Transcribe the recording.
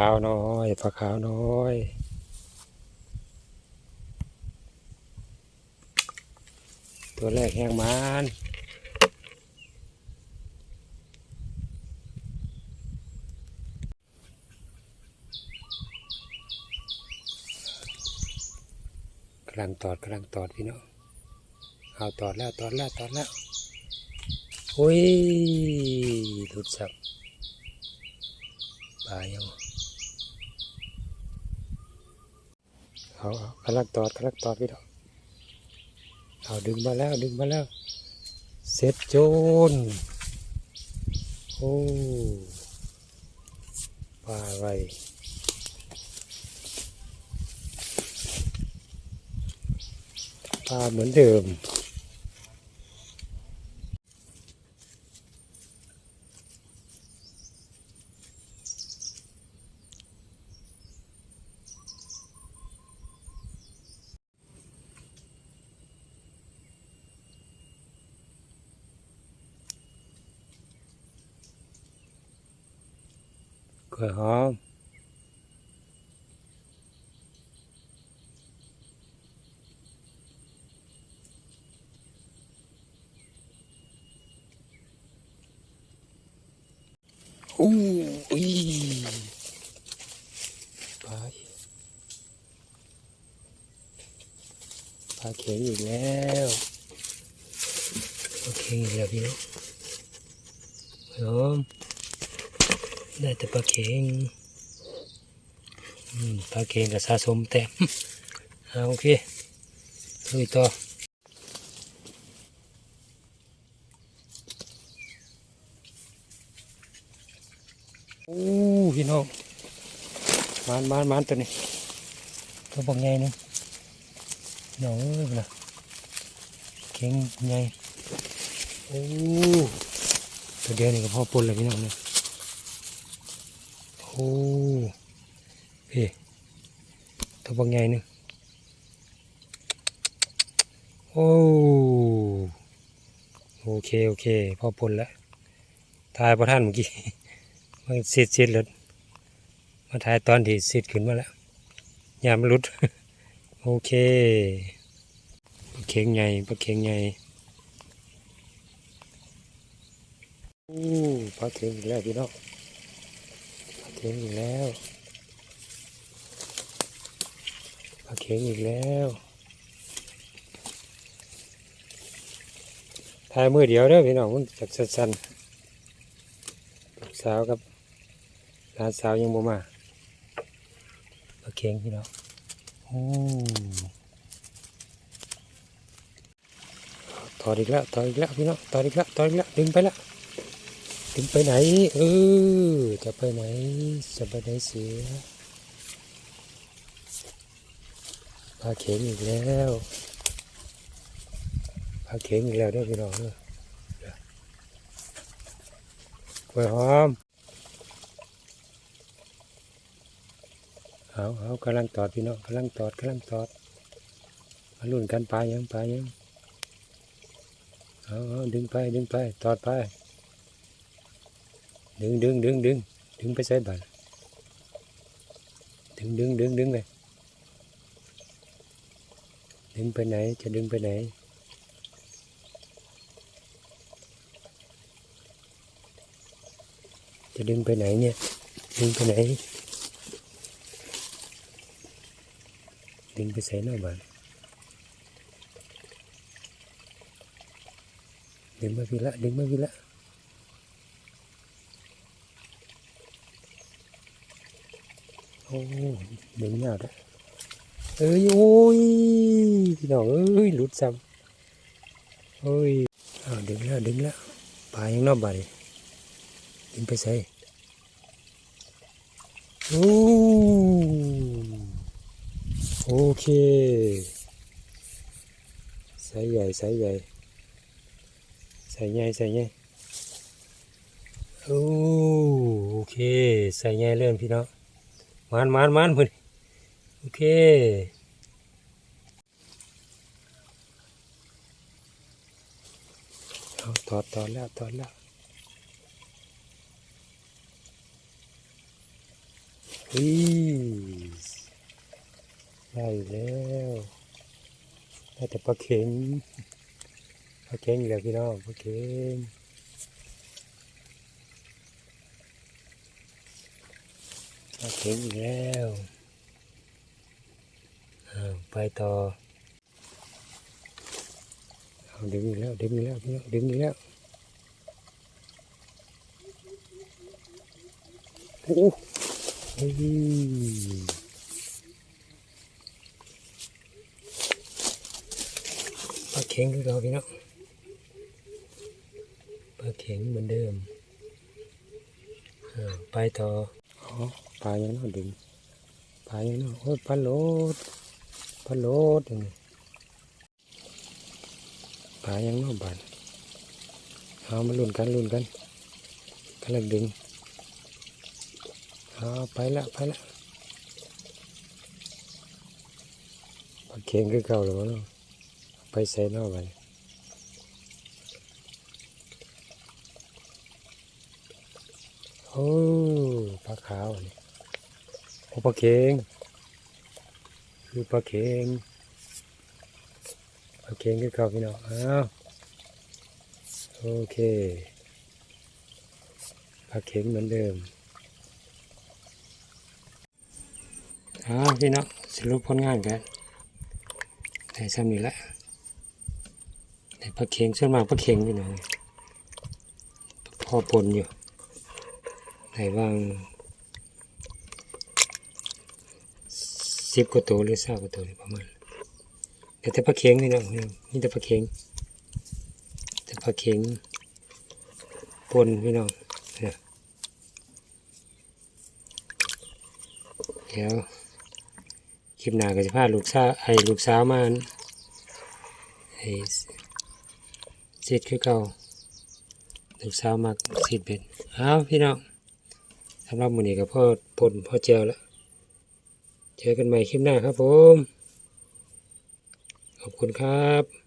ขาวน้อยปลาขาวน้อยตัวแรกแห้งมันกำลังตอดกำลังตอดพี่น้องเอาตอดแล้วตอดแล้วตอดแล้วโอ้ยหลุดสับปลายัง เอาเอากำลังตอดกำลังตอดพี่น้องเอาดึงมาแล้วดึงมาแล้ว เสร็จโจนโอ้ปลาอะไรปลาเหมือนเดิม กล้วยหอมอู้อุ้ยปลาปลาเข็งอีกแล้วปลาเข็งอีกแล้วพี่น้องหอม ได้แต่ปลาเค็งปลาเค็งกับสะสมแต้มเอาโอเคลุยต่อโอ้พี่น้องมานมานมานตัวนี้ตัวบักใหญ่นึงพี่น้องเอ้ยนะเค็งใหญ่โอ้ตัวเดียวนี่ก็พอปนเลยพี่น้องเนี่ย อ้พี่ตัวบางใหนึงโอ้โอเค โอเค พอปนแล้วทายพระท่านเมื่อกี้มันเสียดเสียดเลยมาถ่ายตอนที่เสียดขึ้นมาแล้วยามนหลุด โอเคปลาเข็งใหญ่ปลาเข็งใหญ่โอ้ปลาเข็งอีกแล้วพี่น้อง เข็งอีกแล้วปลาเข็งอีกแล้วถ่ายมือเดียวเด้อพี่น้องมันจากสั้นๆลูกสาวกับหลานสาวยังบ่มาปลาเข็งพี่น้องโอ้ถอดอีกแล้วถอดอีกแล้วพี่น้องถอดอีกแล้วถอดอีกแล้วดึงไปแล้ว ถึงไปไหน เออ จะไปไหน จะไปไหนเสียปลาเข็งอีกแล้วปลาเข็งอีกแล้วเด้วยพี่น้องเด้อกล้วยหอม เอาเอากำลังตอดพี่น้องกำลังตอดกำลังตอดมาลุ้นกันปลายังปลายังเอาเอาดึงไปดึงไปตอดไป ดึงดึงดึงดึงดึงไปใส่บัตรดึงดึงดึงดึงไปดึงไปไหนจะดึงไปไหนจะดึงไปไหนเนี่ย ดึงไปไหน ดึงไปใส่หน้าบัตรดึงมาพี่ละดึงมาพี่ละ โอ้ดึงยากเลยเอ้ยโอ้ยพี่น้องเอ้ยหลุดซ้ำเอ้ยอ้าวดึงแล้วดึงแล้วปลายังนอกบ่าดิดึงไปใส่โอ้โอเคใส่ใหญ่ใส่ใหญ่ใส่ใหญ่ใส่ใหญ่โอ้โอเคใส่ใหญ่เลื่อนพี่น้อง มันมันมันพุ่นโอเคเอาถอดถอดแล้วถอดแล้วอ้อุ้ยได้แล้วได้แต่ปลาเข็งปลาเข็งอีกแล้วพี่น้องปลาเข็ง ปลาเข็งอีกแล้วไปต่อเดึงอีกแล้วดึงอีกแล้วดึงอีกแล้วโอ้เฮ้ยปลาเข็งคือเราพี่น้องปลาเข็งเหมือนเดิมไปต่อ ลายังน่าดึงปลายังน่าโอ้ยปลาโลดปลาโลดอย่างนี้ปลายังน่าบานเอามาลุ้นกันลุ้นกันกำลังดึงเอาไปละไปละปลาเข็งคือเก่าหรือเปล่าเนาะไปใส่นอกไปโอ้ปลาขาวนี่ ปลาเข็งคือปลาเข็งปลาเข็งคือเก่าพี่น้องอ้าวโอเคปลาเข็งเหมือนเดิมอ้าวพี่น้องสรุปผลงานกันได้ซ้ำนี่ละได้ปลาเข็งส่วนมากปลาเข็งพี่น้องพอปนอยู่ได้วาง สิบกว่าตัวหรือสากว่าตัวประมาณเดี๋ยวแต่ปลาเข็งพี่น้องนี่แต่ปลาเข็งแต่ปลาเข็งปนพี่น้องเนี่ยเดี๋ยวคลิปหน้าก็จะพาลูกสาวให้ลูกสาวมาให้เสร็จคือเก่าลูกสาวมักสิดเป็นเอาวพี่น้องสำหรับมื้อนี้ก็พ่อปนพ่อเจียวแล้ว เจอกันใหม่คลิปหน้าครับผม ขอบคุณครับ